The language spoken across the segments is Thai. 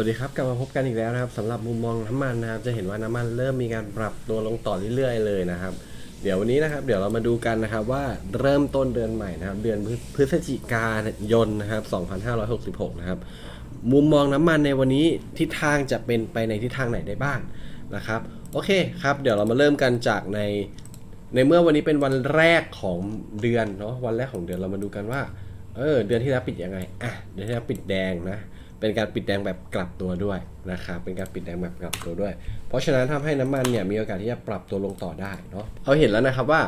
วัสดีครับกลับมาพบกันอีกแล้วนะครับสำหรับมุมมองน้ำมันนะครับ จะเห็นว่าน้ำมันเริ่มมีการปรับตัวลงต่อเรื่อยๆเลยนะครับ เดี๋ยววันนี้นะครับ เดี๋ยวเรามาดูกันนะครับว่าเริ่มต้นเดือนใหม่นะครับ เดือนพฤพฤศจิกายนนะครับ 2566 นะครับ มุมมองน้ำมันในวันนี้ทิศทางจะเป็นไปในทิศทางไหนได้บ้างนะครับ โอเคครับ เดี๋ยวเรามาเริ่มกันจากใน ในเมื่อวันนี้เป็นวันแรกของเดือนเนาะวันแรกของเดือนเรามาดูกันว่าเออเดือนที่แล้วปิดยังไงอะเดือนที่แล้วปิดแดงนะ เป็นการปิดแดงแบบกลับตัวด้วยนะครับเป็นการปิดแดงแบบกลับตัวด้วย เพราะฉะนั้นทำให้น้ำมันเนี่ยมีโอกาสที่จะปรับตัวลงต่อได้เนาะเขาเห็นแล้วนะครับว่า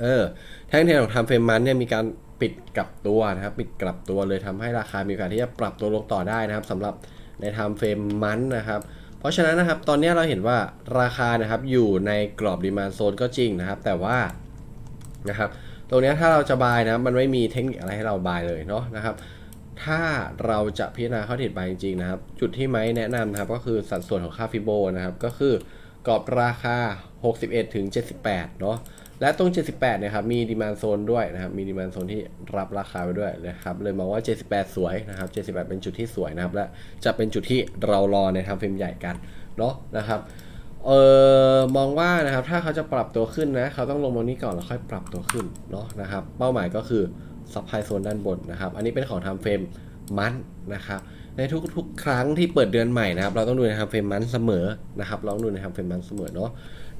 เออแท่งเทียนของทำเฟรมมันเนี่ยมีการปิดกลับตัวนะครับปิดกลับตัวเลยทำให้ราคามีโอกาสที่จะปรับตัวลงต่อได้นะครับสำหรับในทำเฟรมมันนะครับเพราะฉะนั้นนะครับตอนนี้เราเห็นว่าราคานะครับอยู่ในกรอบดีมานโซนก็จริงนะครับ แต่ว่านะครับตรงนี้ถ้าเราจะบายนะมันไม่มีเทคนิคอะไรให้เราบายเลยเนาะนะครับ ถ้าเราจะพิจารณาเข้าเทรดบายจริงๆนะครับ จุดที่ไม้แนะนำนะครับก็คือสัดส่วนของค่าฟิโบนะครับ ก็คือกรอบราคา 61ถึง78 เนาะและตรง 78เนี่ยครับมีดีมานโซนด้วยนะครับ มีดีมานโซนที่รับราคาไว้ด้วยนะครับ เลยมองว่า 78 สวยนะครับ 78 เป็นจุดที่สวยนะครับ และจะเป็นจุดที่เรารอในทำเฟรมใหญ่กันเนาะนะครับเออมองว่านะครับถ้าเขาจะปรับตัวขึ้นนะ เขาต้องลงมานี้ก่อนแล้วค่อยปรับตัวขึ้นเนาะนะครับ เป้าหมายก็คือ ซัพพลายโซนด้านบนนะครับ อันนี้เป็นของทำเฟรมมันนะครับ ในทุกๆ ครั้งที่เปิดเดือนใหม่นะครับ เราต้องดูในทำเฟรมมันเสมอนะครับ เราต้องดูในทำเฟรมมันเสมอเนาะ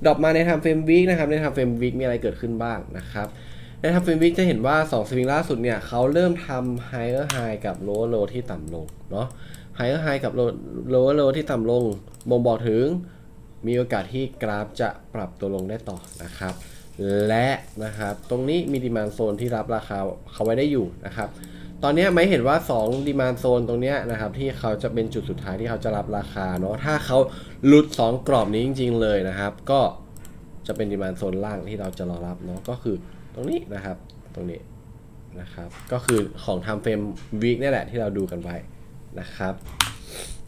ดรอปมาในทำเฟรมวีคนะครับ ในทำเฟรมวีคมีอะไรเกิดขึ้นบ้างนะครับในทำเฟรมวีคจะเห็นว่า 2 สวิงล่าสุดเนี่ยเขาเริ่มทำ higher high กับ lower low ที่ต่ำลงเนาะ higher high กับ low- lower low ที่ต่ำลงบ่งบอกถึงมีโอกาสที่กราฟจะปรับตัวลงได้ต่อนะครับ และนะครับตรงนี้มีดีมานโซนที่รับราคาเขาไว้ได้อยู่นะครับตอนนี้ไม่เห็นว่า2ดีมานโซนตรงนี้นะครับที่เขาจะเป็นจุดสุดท้ายที่เขาจะรับราคาเนาะถ้าเขาหลุด 2 กรอบนี้จริง ๆ เลยนะครับ ก็จะเป็นดีมานโซนล่างที่เราจะรอรับเนาะก็คือตรงนี้นะครับตรงนี้นะครับก็คือของทำเฟรมวีคนี่แหละที่เราดูกันไว้นะครับ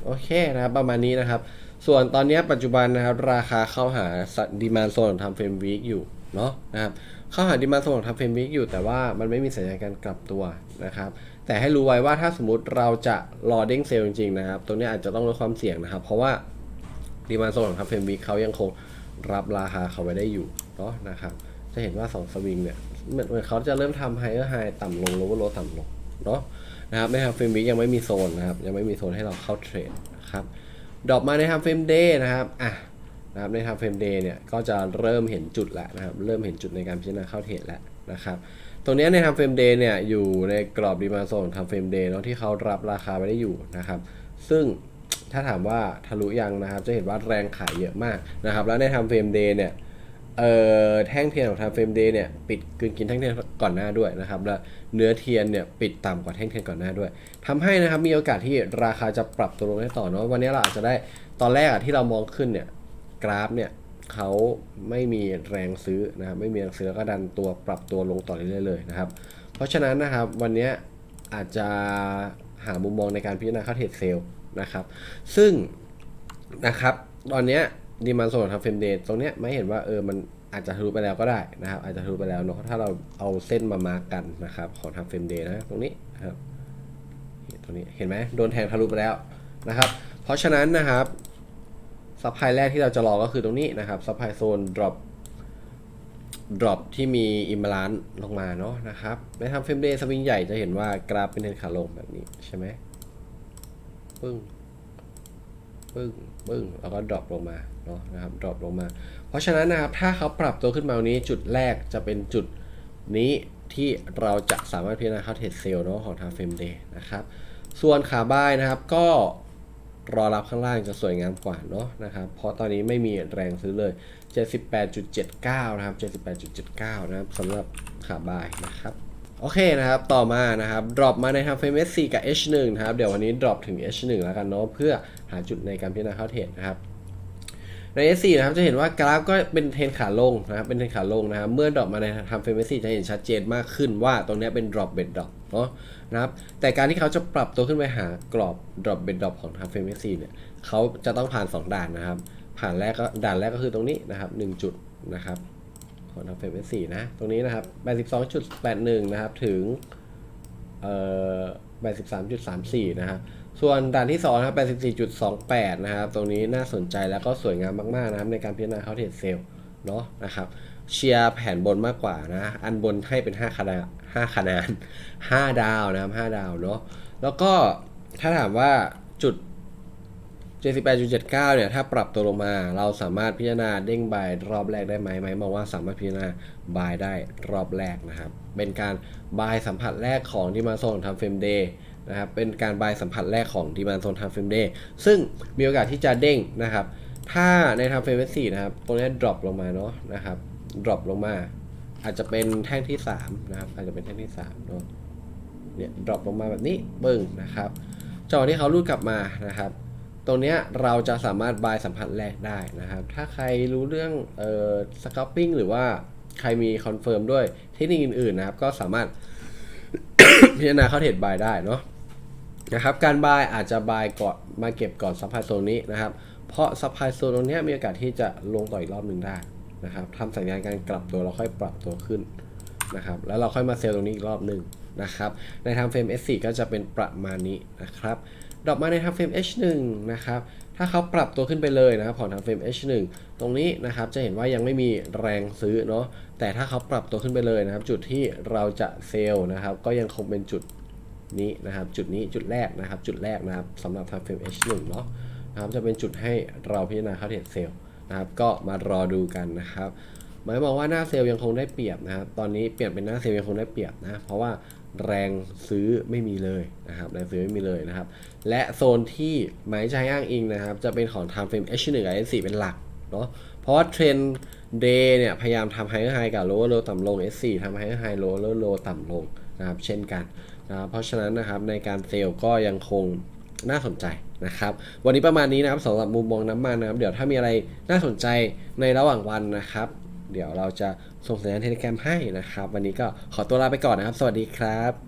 โอเคนะครับประมาณนี้นะครับ ส่วนตอนนี้ปัจจุบันนะครับราคาเข้าหาดีมานโซนของทำเฟรมวีคอยู่ เนาะนะครับเข้าหาดีมานโซนของทำเฟรมวีคอยู่แต่ว่ามันไม่มีสัญญาณการกลับตัวนะครับแต่ให้รู้ไว้ว่าถ้าสมมติเราจะรอเด้งเซลล์จริงๆนะครับตรงนี้อาจจะต้องลดความเสี่ยงนะครับ เพราะว่าดีมานโซนของทำเฟรมวีคเขายังคงรับราคาเขาไว้ได้อยู่เนาะนะครับจะเห็นว่าสองสวิงเนี่ยเหมือนเขาจะเริ่มทำไฮเออร์ไฮต่ำลงโลเวอร์โลต่ำลงเนาะนะครับในทำเฟรมวีคยังไม่มีโซนนะครับยังไม่มีโซนให้เราเข้าเทรดครับดรอปมาในทำเฟรมเดย์นะครับอะ นะครับในทำเฟรมเดย์เนี่ยก็จะเริ่มเห็นจุดแล้วนะครับเริ่มเห็นจุดในการพิจารณาเข้าเทรดแล้วนะครับตรงนี้ในทำเฟรมเดย์เนี่ยอยู่ในกรอบดีมาโซนทำเฟรมเดย์เนาะที่เขารับราคาไว้ได้อยู่นะครับซึ่งถ้าถามว่าทะลุยังนะครับจะเห็นว่าแรงขายเยอะมากนะครับแล้วในทำเฟรมเดย์เนี่ยเอ่อแท่งเทียนของทางเฟรมเดย์เนี่ยปิดกลืนกินแท่งเทียนก่อนหน้าด้วยนะครับและเนื้อเทียนเนี่ยปิดต่ำกว่าแท่งเทียนก่อนหน้าด้วยทำให้นะครับมีโอกาสที่ราคาจะปรับตัวลงได้ต่อเนาะวันนี้เราอาจจะได้ตอนแรกอะที่เรามองขึ้นเนี่ย กราฟเนี่ยเขาไม่มีแรงซื้อนะครับไม่มีแรงซื้อแล้วก็ดันตัวปรับตัวลงต่อเรื่อยๆเลยนะครับ เพราะฉะนั้นนะครับวันนี้อาจจะหามุมมองในการพิจารณาเข้าเทรดเซล์นะครับ ซึ่งนะครับตอนนี้ดีมันโซนทำเฟรมเดย์ตรงเนี้ยไม่เห็นว่าเออมันอาจจะทะลุไปแล้วก็ได้นะครับ อาจจะทะลุไปแล้วเนาะถ้าเราเอาเส้นมามากกันนะครับของทำเฟรมเดย์นะตรงนี้นะครับตรงนี้เห็นไหมโดนแทงทะลุไปแล้วนะครับ เพราะฉะนั้นนะครับ ซัพพลายแรกที่เราจะรอก็คือตรงนี้นะครับซัพพลายโซน drop drop ที่มีอิมบาลานลงมาเนาะนะครับในทำเฟรมเดย์สวิงใหญ่จะเห็นว่ากราฟเป็นเทรนขาลงแบบนี้ใช่ไหมปึ้งปึ้งปึ้งแล้วก็ดรอปลงมาเนาะนะครับดรอปลงมา เพราะฉะนั้นนะครับถ้าเขาปรับตัวขึ้นมาวันนี้จุดแรกจะเป็นจุดนี้ที่เราจะสามารถพิจารณาเข้าเทรดเซลล์เนาะของทางเฟรมเดย์นะครับ ส่วนขาบายนะครับก็ รอรับข้างล่างจะสวยงามกว่าเนาะนะครับ เพราะตอนนี้ไม่มีแรงซื้อเลย 78.79 นะครับ 78.79 นะครับสำหรับขาบายนะครับโอเคนะครับ ต่อมานะครับ drop มาในทางเฟรม S4 กับ H1 นะครับ เดี๋ยววันนี้ drop ถึง H1 แล้วกันเนาะ เพื่อหาจุดในการพิจารณาเข้าเทรดนะครับ ใน S4 นะครับ จะเห็นว่ากราฟก็เป็นเทรนขาลงนะครับ เป็นเทรนขาลงนะครับ เมื่อ drop มาในทางเฟรม S4 จะเห็นชัดเจนมากขึ้นว่าตรงนี้เป็น drop bed drop เนาะนะครับแต่การที่เขาจะปรับตัวขึ้นไปหากรอบ drop bed drop ของทางเฟรม S4 เนี่ยเขาจะต้องผ่าน 2 ด่านนะครับ ผ่านแรกก็ด่านแรกก็คือตรงนี้นะครับ 1 จุดนะครับของทางเฟรม S4 นะตรงนี้นะครับ82.81นะครับถึงเอ่อ83.34นะครับส่วนด่านที่2นะครับ84.28นะครับตรงนี้น่าสนใจแล้วก็สวยงามมากๆนะครับในการพิจารณาเข้าเทรดเซลล์ เนาะนะครับเชียร์แผนบนมากกว่านะ อันบนให้เป็น5คะแนน5คะแนน5ดาวนะครับ5ดาวเนาะแล้วก็ถ้าถามว่าจุด 78.79 เนี่ย ถ้าปรับตัวลงมา เราสามารถพิจารณาเด้งบายรอบแรกได้ไหมไหมมองว่าสามารถพิจารณาบายได้รอบแรกนะครับ เป็นการบายสัมผัสแรกของที่มาโซนทำเฟรมเดย์นะครับ เป็นการบายสัมผัสแรกของที่มาโซนทำเฟรมเดย์ซึ่งมีโอกาสที่จะเด้งนะครับ ถ้าในทำเฟรมสี่นะครับ ตรงนี้ drop ลงมาเนาะนะครับ drop ลงมา อาจจะเป็นแท่งที่3นะครับอาจจะเป็นแท่งที่3เนาะเนี่ย drop ลงมาแบบนี้ปึ้งนะครับจังหวะที่เขารูดกลับมานะครับ ตรงเนี้ยเราจะสามารถบายสัมผัสแรกได้นะครับ ถ้าใครรู้เรื่องเอ่อสก a ปปิ้งหรือว่าใครมีคอนเฟิร์มด้วยเทคนิคอื่นๆนะครับ ก็สามารถพิจารณาเข้าเทรดบายได้เนาะ นะครับการบายอาจจะบายก่อนมาเก็บก่อนซัพพลายโซนนี้นะครับ เพราะซัพพลายโซนตรงนี้มีโอกาสที่จะลงต่ออีกรอบหนึ่งได้นะครับทำสัญญาณการกลับตัวเราค่อยปรับตัวขึ้นนะครับแล้วเราค่อยมาเซลล์ตรงนี้อีกรอบหนึ่งนะครับในทางเฟรม S4 ก็จะเป็นประมาณนี้นะครับดอปมาในทางเฟรม H1 นะครับถ้าเขาปรับตัวขึ้นไปเลยนะครับของทางเฟรม H1 ตรงนี้นะครับจะเห็นว่ายังไม่มีแรงซื้อเนาะแต่ถ้าเขาปรับตัวขึ้นไปเลยนะครับ จุดที่เราจะเซลล์นะครับก็ยังคงเป็นจุด นี้นะครับจุดนี้จุดแรกนะครับ จุดแรกนะครับสำหรับทางเฟรม H1 เนาะนะครับจะเป็นจุดให้เราพิจารณาเข้าเทรดเซลล์นะครับก็มารอดูกันนะครับหมายบอกว่าหน้าเซลล์ยังคงได้เปรียบนะครับตอนนี้เปลี่ยนเป็นหน้าเซลล์ยังคงได้เปรียบนะเพราะว่าแรงซื้อไม่มีเลยนะครับแรงซื้อไม่มีเลยนะครับ และโซนที่หมายใจอ้างอิงนะครับ จะเป็นของ time frame H1 กับ H4 เป็นหลักเนาะเพราะว่าเทรนเดย์เนี่ยพยายามทำไฮไฮกับ lower low ต่ำลง S4 ทำไฮไฮ lower low ต่ำลงนะครับเช่นกัน นะเพราะฉะนั้นนะครับในการเซลล์ก็ยังคงน่าสนใจนะครับ วันนี้ประมาณนี้นะครับสำหรับมุมมองน้ำมันนะครับ เดี๋ยวถ้ามีอะไรน่าสนใจในระหว่างวันนะครับ เดี๋ยวเราจะส่งสัญญาณเทเลแกรมให้นะครับ วันนี้ก็ขอตัวลาไปก่อนนะครับ สวัสดีครับ